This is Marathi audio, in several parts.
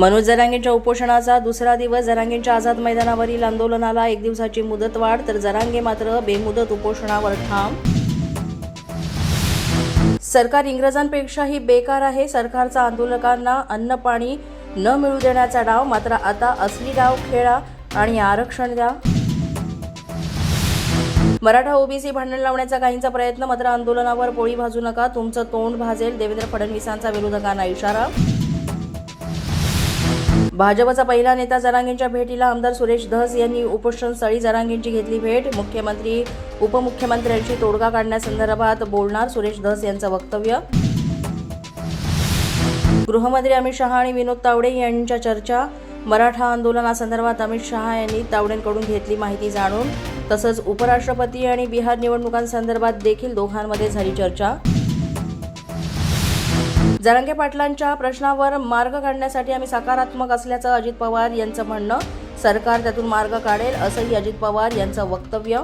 मनोज जरांगेंच्या उपोषणाचा दुसरा दिवस जरांगेंच्या आझाद मैदानावरील आंदोलनाला एक दिवसाची मुदतवाढ तर जरांगे मात्र बेमुदत उपोषणावर ठाम. सरकार इंग्रजांपेक्षाही बेकार आहे. सरकारचा आंदोलकांना अन्न पाणी न मिळू देण्याचा डाव मात्र आता असली डाव खेळा आणि आरक्षण द्या. मराठा ओबीसी भांडण लावण्याचा काहींचा प्रयत्न मात्र आंदोलनावर पोळी भाजू नका. तुमचं तोंड भाजेल देवेंद्र फडणवीसांचा विरोधकांना इशारा. भाजपचा पहिला नेता जरांगेंच्या भेटीला आमदार सुरेश धस यांनी उपोषणस्थळी जरांगेंची घेतली भेट. मुख्यमंत्री उपमुख्यमंत्र्यांशी तोडगा काढण्यासंदर्भात बोलणार सुरेश धस यांचं वक्तव्य. गृहमंत्री अमित शहा आणि विनोद तावडे यांच्या चर्चा. मराठा आंदोलनासंदर्भात अमित शहा यांनी तावडेंकडून घेतली माहिती जाणून तसंच उपराष्ट्रपती आणि बिहार निवडणुकांसंदर्भात देखील दोघांमध्ये झाली चर्चा. जरांगे पाटलांच्या प्रश्नावर मार्ग काढण्यासाठी आम्ही सकारात्मक असल्याचं अजित पवार यांचं म्हणणं. सरकार त्यातून मार्ग काढेल असंही अजित पवार यांचं वक्तव्य.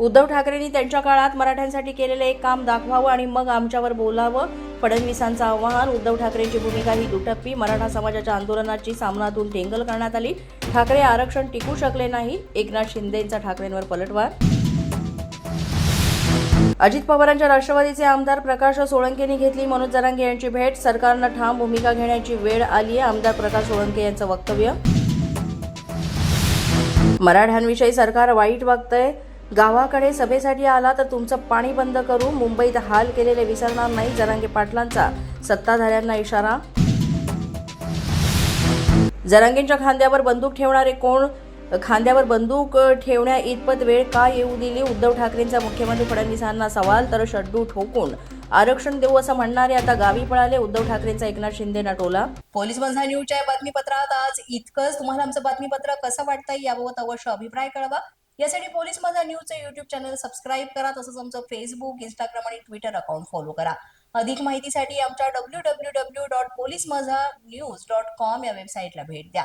उद्धव ठाकरेंनी त्यांच्या काळात मराठ्यांसाठी केलेलं एक काम दाखवावं आणि मग आमच्यावर बोलावं. फडणवीसांचं आवाहन उद्धव ठाकरेंची भूमिका ही दुटप्पी. मराठा समाजाच्या आंदोलनाची सामनातून टेंगल करण्यात आली. ठाकरे आरक्षण टिकू शकले नाही. एकनाथ शिंदेंचा ठाकरेंवर पलटवार अजित पवारांच्या राष्ट्रवादीचे आमदार प्रकाश सोळंकेंनी घेतली. मनोज जरांगे यांची भेट. सरकारनं ठाम भूमिका घेण्याची वेळ आली आहे आमदार प्रकाश सोळंके यांचं वक्तव्य. मराठ्यांविषयी सरकार वाईट वागतंय. गावाकडे सभेसाठी आला तर तुमचं पाणी बंद करू. मुंबईत हाल केलेले विसरणार नाही जरांगे पाटलांचा सत्ताधाऱ्यांना इशारा. जरांगेंच्या खांद्यावर बंदूक ठेवणारे कोण? खांद्यावर बंदूक ठेवण्या इतपत वेळ का येऊ दिली? उद्धव ठाकरेंचा मुख्यमंत्री फडणवीसांना सवाल तर शड्डू ठोकून. आरक्षण देऊ असं म्हणणारे आता गावी पळाले उद्धव ठाकरेंचा एकनाथ शिंदेना टोला पोलीस बंधा न्यूजच्या बातमीपत्रात आज इतकंच. तुम्हाला आमचं बातमीपत्र कसं वाटतंय याबाबत अवश्य अभिप्राय कळवा. यासाठी पोलीस माझा न्यूजचं युट्यूब चॅनल सबस्क्राईब करा तसंच आमचं फेसबुक इंस्टाग्राम आणि ट्विटर अकाउंट फॉलो करा. अधिक माहितीसाठी आमच्या W W W dot police Majha news dot com या वेबसाईटला भेट द्या.